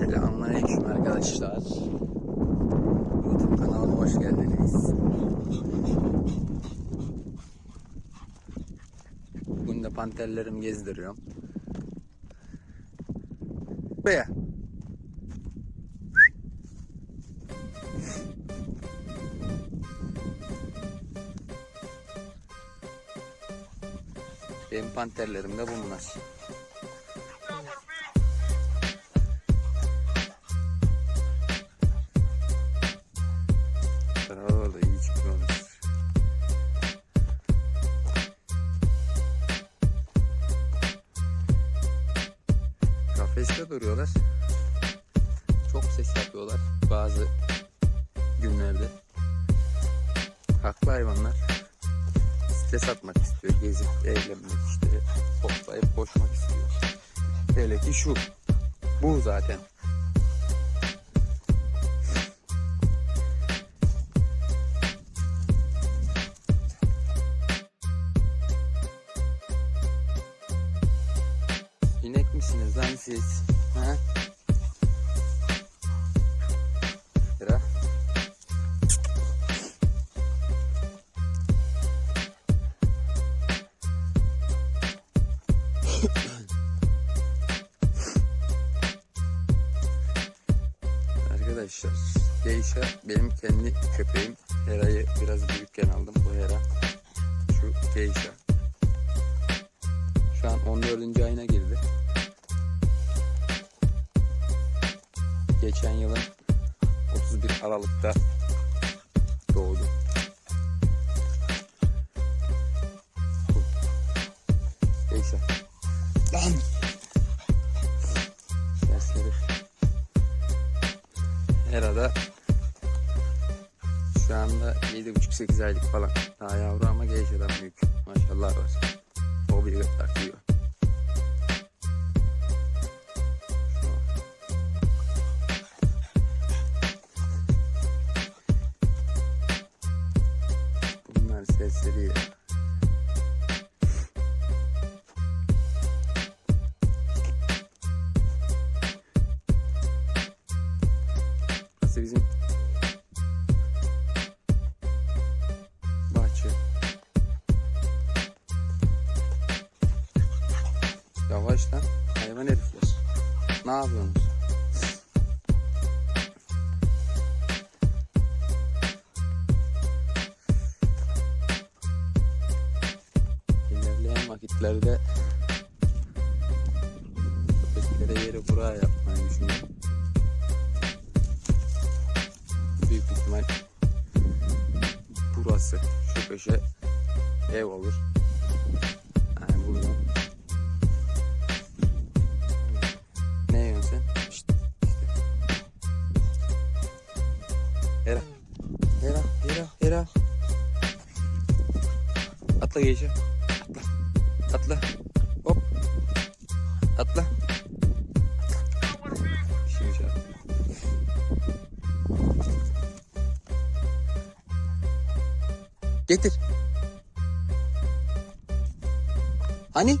Selamünaleyküm arkadaşlar. YouTube kanalıma hoş geldiniz. Bugün de panterlerimi gezdiriyorum. Buraya. Benim panterlerim de bunlar. Eğlenmek işte. Hoplayıp koşmak istiyor. Hele ki şu. Bu zaten. Arkadaşlar Geisha benim kendi köpeğim. Hera'yı biraz büyükken aldım. Bu Hera. Şu Geisha. Şu an 14. ayına girdi. Geçen yılın 31 Aralık'ta doğdu. Neyse. Lan! Hera'da şu anda 7,5-8 aylık falan. Daha yavru ama Geisha'dan büyük. Maşallah var. O bir takıyor. Ne yapıyorsunuz? İlerleyen vakitlerde köpeklere yeri kura yapmayı düşünüyorum. Büyük ihtimal burası şu köşe ev olur. Yani buradan Atla geçe. Atla. Atla. Hop. Atla. Şimdi şey. Getir. Hani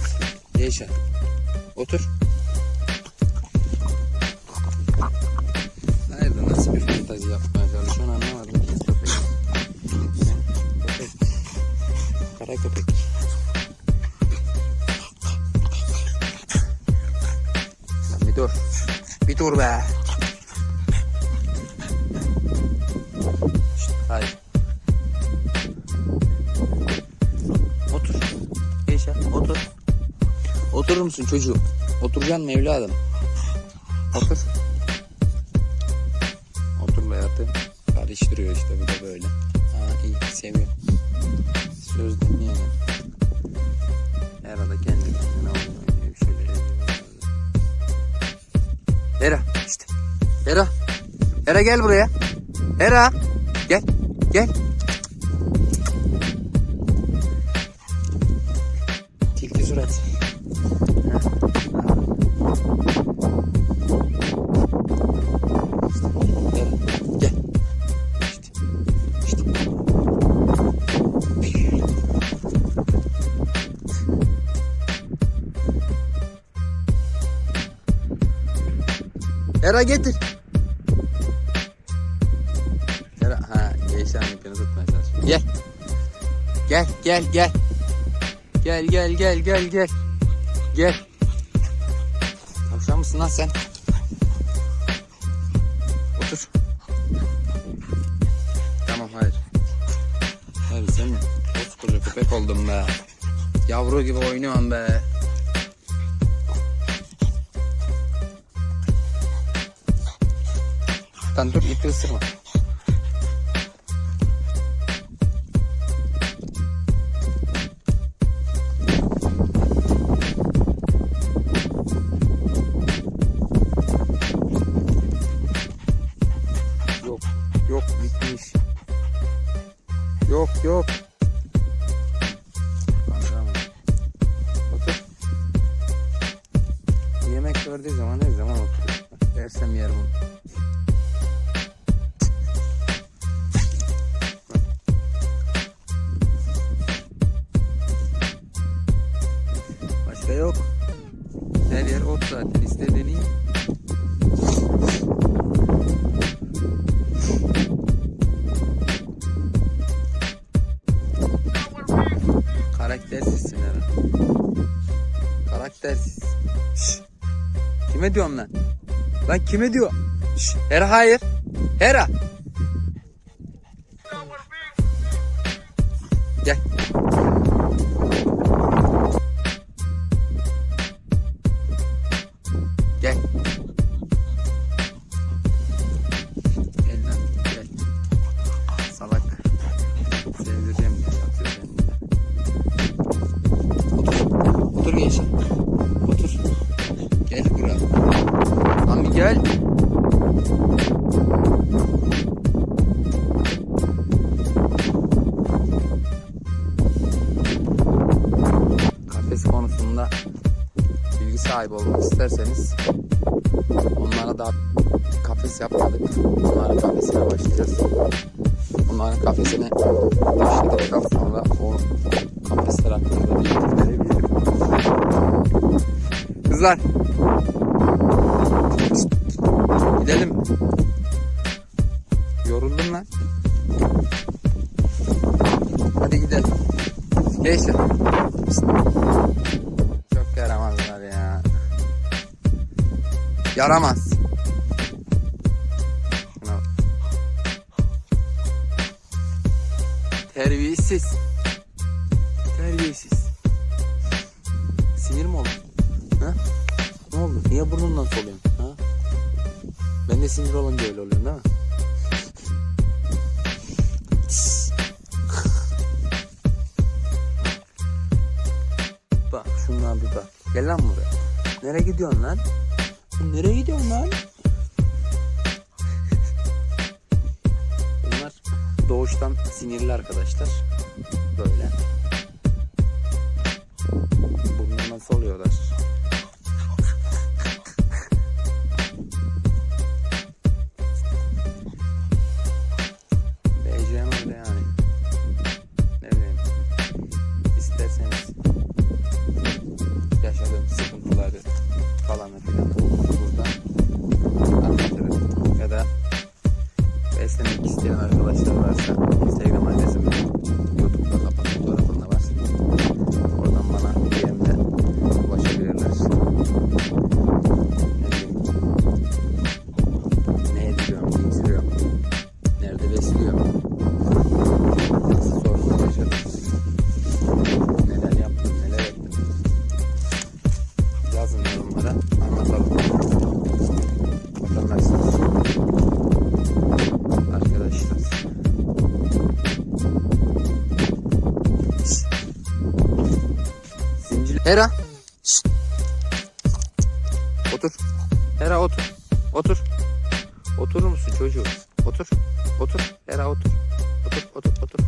Yat. Yeşa. Otur. Nerede nasıl bir fantezi yapmaya çalışıyorsun anlamadım ki. Köpek. Köpek. Kara köpek. Lan bir dur. Bir dur be. Şşt, hayır. Otur. Yaşa otur. Oturur musun çocuğum? Oturacaksın mı evladım? Otur. Otur hayatım. Karıştırıyor işte bu da böyle. Aa iyi seviyor. Söz dinleyen. Arada kendi kendine oynuyor. Bir şeyler. Hera işte. Hera. Hera gel buraya. Hera. Gel. Gel. Tilki surat. Era getir. Era ha Geyşan ipini tutmaya çalışıyor. Gel. Gel gel gel. Gel gel gel gel gel. Gel. Tavşan mısın lan sen? Otur. Tamam hayır. Hayır sen koskoca köpek oldun be. Yavru gibi oynuyorsun be. Lan dur ipi Kime diyorum lan? Lan kime diyor? Hera hayır. Hera. Gel. Sahibi isterseniz onlara da kafes yapmadık. Onların kafesine başlayacağız. Onların kafesini başladıktan sonra o kafesler hakkında. Kızlar. Gidelim. Yoruldum lan. Hadi gidelim. Neyse. Yaramaz. Terbiyesiz. Terbiyesiz. Sinir mi oldun? Ha? Ne oldu? Niye burnundan soluyorsun? Ha? Ben de sinir olunca öyle oluyorum değil mi? Bak şunlar bir bak. Gel lan buraya. Nereye gidiyorsun lan? Sen nereye gidiyorsun lan? Bunlar doğuştan sinirli arkadaşlar. Böyle. Otur. Hera otur. Otur. Oturur musun çocuğum? Otur. Otur. Hera otur. Otur, otur, otur.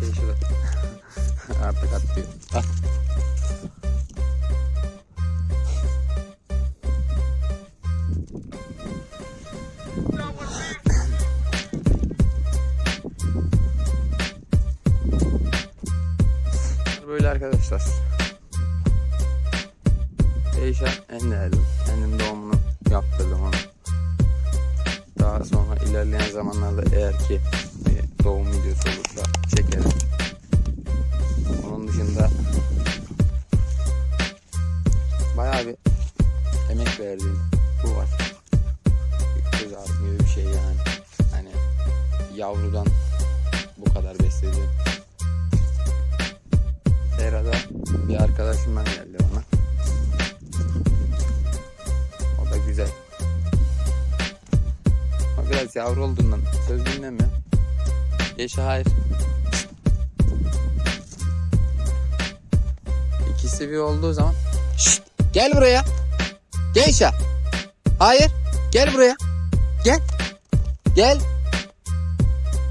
Gel şurada. Artık atlıyor. Al. Böyle arkadaşlar. Eyşa enledim. Kendim doğumunu yaptırdım onu. Daha sonra ilerleyen zamanlarda eğer ki bir doğum videosu olursa çekerim. Onun dışında bayağı bir emek verdiğim bu var. Göz gibi bir şey yani. Hani yavrudan bu kadar beslediğim. Serada bir arkadaşımdan geldi yavru olduğundan söz dinlemiyor. Yaşa hayır. İkisi bir olduğu zaman Şşt, gel buraya. Gel Yaşa. Hayır. Gel buraya. Gel. Gel.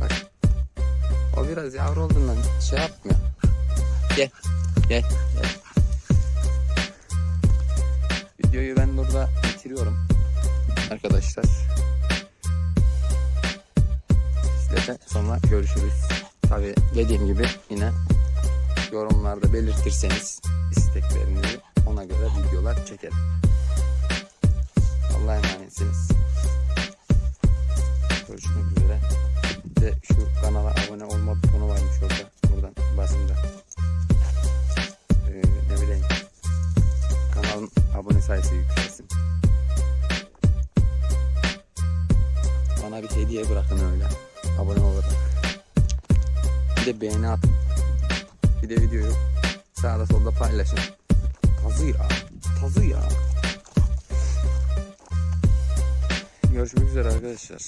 Bak. O biraz yavru olduğundan şey yapmıyor. Gel. Gel. Gel. Videoyu ben burada bitiriyorum. Arkadaşlar. De sonra görüşürüz. Tabi dediğim gibi yine yorumlarda belirtirseniz isteklerinizi ona göre videolar çekerim. Allah'a emanetsiniz. Görüşmek üzere. Bir de şu kanala abone olma butonu varmış orada. Beğeni atın. Bir de videoyu sağda solda paylaşın. Tazı ya. Tazı ya. Görüşmek üzere arkadaşlar.